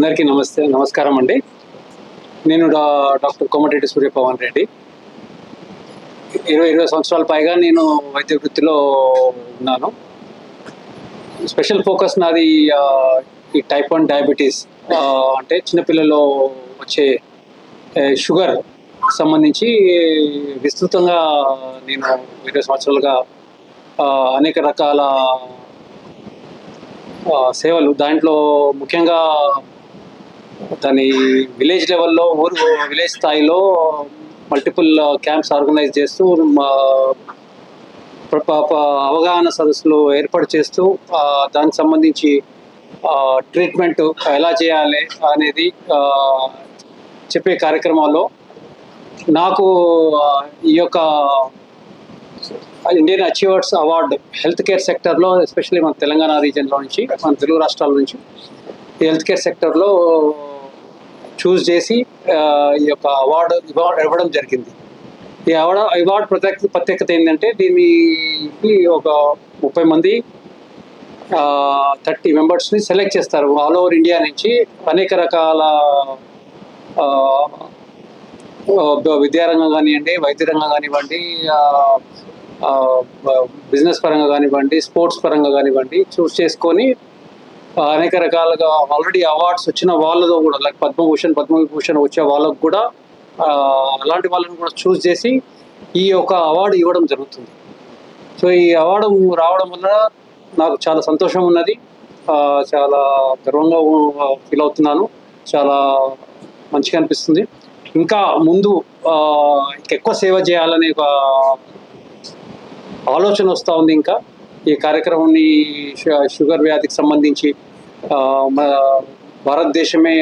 అందరికీ నమస్తే నమస్కారం అండి. నేను డా డాక్టర్ కోమటిరెడ్డి సూర్యపవన్ రెడ్డి. ఇరవై ఇరవై సంవత్సరాల పైగా నేను వైద్య వృత్తిలో ఉన్నాను. స్పెషల్ ఫోకస్ నాది ఈ టైప్ వన్ డయాబెటీస్ అంటే చిన్నపిల్లల్లో వచ్చే షుగర్ సంబంధించి విస్తృతంగా నేను ఇరవై సంవత్సరాలుగా అనేక రకాల సేవలు దాంట్లో ముఖ్యంగా దాని విలేజ్ లెవెల్లో ఊరు విలేజ్ స్థాయిలో మల్టిపుల్ క్యాంప్స్ ఆర్గనైజ్ చేస్తూ మా ప- అవగాహన సదస్సులు ఏర్పాటు చేస్తూ దానికి సంబంధించి ట్రీట్మెంట్ ఎలా చేయాలి అనేది చెప్పే కార్యక్రమాల్లో నాకు ఈ యొక్క Indian achievers award health care సెక్టర్లో ఎస్పెషల్లీ మన తెలంగాణ రీజియన్లో నుంచి మన తెలుగు రాష్ట్రాల నుంచి ఈ హెల్త్ కేర్ సెక్టర్లో చూస్ చేసి ఈ యొక్క అవార్డు ఇవ్వడం జరిగింది. ఈ అవార్డు అవార్డు ప్రత్యేక ప్రత్యేకత ఏంటంటే దీనికి ఒక ముప్పై మంది థర్టీ మెంబర్స్ని సెలెక్ట్ చేస్తారు. ఆల్ ఓవర్ ఇండియా నుంచి అనేక రకాల విద్యారంగం కానివ్వండి వైద్య రంగం కానివ్వండి బిజినెస్ పరంగా కానివ్వండి స్పోర్ట్స్ పరంగా కానివ్వండి చూస్ చేసుకొని అనేక రకాలుగా ఆల్రెడీ అవార్డ్స్ వచ్చిన వాళ్ళతో కూడా లైక్ పద్మభూషణ్ పద్మవిభూషణ్ వచ్చే వాళ్ళకు కూడా అలాంటి వాళ్ళని కూడా చూస్ చేసి ఈ యొక్క అవార్డు ఇవ్వడం జరుగుతుంది. సో ఈ అవార్డు రావడం వల్ల నాకు చాలా సంతోషం ఉన్నది. చాలా గర్వంగా ఫీల్ అవుతున్నాను. చాలా మంచిగా అనిపిస్తుంది. ఇంకా ముందు ఎక్కువ సేవ చేయాలనే ఒక ఆలోచన వస్తూ ఉంది ఇంకా. ఈ కార్యక్రమాన్ని షుగర్ వ్యాధికి సంబంధించి మన భారతదేశమే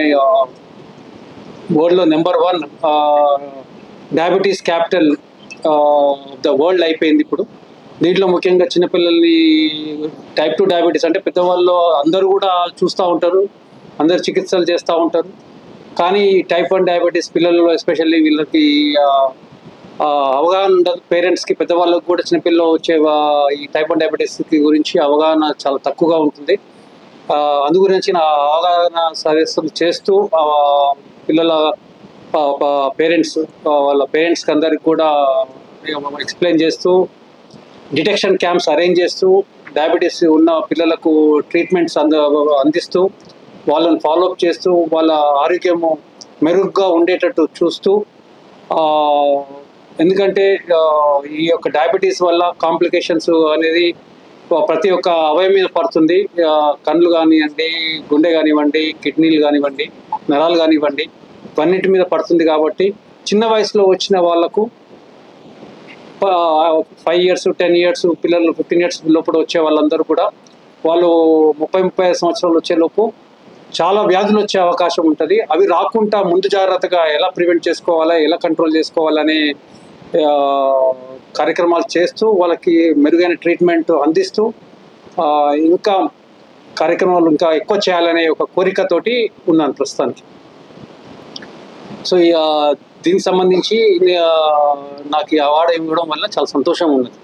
వరల్డ్లో number one diabetes capital the world అయిపోయింది ఇప్పుడు. దీంట్లో ముఖ్యంగా చిన్నపిల్లల్ని టైప్ టూ డయాబెటీస్ అంటే పెద్దవాళ్ళు అందరూ కూడా చూస్తూ ఉంటారు అందరు చికిత్సలు చేస్తూ ఉంటారు. కానీ టైప్ వన్ డయాబెటీస్ పిల్లల్లో ఎస్పెషల్లీ వీళ్ళకి అవగాహన ఉండదు. పేరెంట్స్కి పెద్దవాళ్ళకి కూడా చిన్నపిల్లలు వచ్చే ఈ టైప్ వన్ డయాబెటీస్కి గురించి అవగాహన చాలా తక్కువగా ఉంటుంది. అందు గురించి నా అవగాహన సదస్సు చేస్తూ పిల్లల పేరెంట్స్ వాళ్ళ పేరెంట్స్కి అందరికి కూడా ఎక్స్ప్లెయిన్ చేస్తూ డిటెక్షన్ క్యాంప్స్ అరేంజ్ చేస్తూ డయాబెటీస్ ఉన్న పిల్లలకు ట్రీట్మెంట్స్ అంద అందిస్తూ వాళ్ళని ఫాలోఅప్ చేస్తూ వాళ్ళ ఆరోగ్యము మెరుగ్గా ఉండేటట్టు చూస్తూ ఎందుకంటే ఈ యొక్క డయాబెటీస్ వల్ల కాంప్లికేషన్స్ అనేది ప్రతి ఒక్క అవయవం మీద పడుతుంది. కళ్ళు కానివ్వండి గుండె కానివ్వండి కిడ్నీలు కానివ్వండి నరాలు కానివ్వండి ఇవన్నిటి మీద పడుతుంది కాబట్టి చిన్న వయసులో వచ్చిన వాళ్ళకు ఫైవ్ ఇయర్స్ టెన్ ఇయర్స్ పిల్లలు ఫిఫ్టీన్ ఇయర్స్ లోపల వచ్చే వాళ్ళందరూ కూడా వాళ్ళు ముప్పై ముప్పై ఐదు సంవత్సరాలు వచ్చేలోపు చాలా వ్యాధులు వచ్చే అవకాశం ఉంటుంది. అవి రాకుండా ముందు జాగ్రత్తగా ఎలా ప్రివెంట్ చేసుకోవాలా ఎలా కంట్రోల్ చేసుకోవాలనే కార్యక్రమాలు చేస్తూ వాళ్ళకి మెరుగైన ట్రీట్మెంట్ అందిస్తూ ఇంకా కార్యక్రమాలు ఇంకా ఎక్కువ చేయాలనే ఒక కోరికతోటి ఉన్నాను ప్రస్తుతానికి. సో దీనికి సంబంధించి నాకు ఈ అవార్డు ఇవ్వడం వల్ల చాలా సంతోషం ఉన్నది.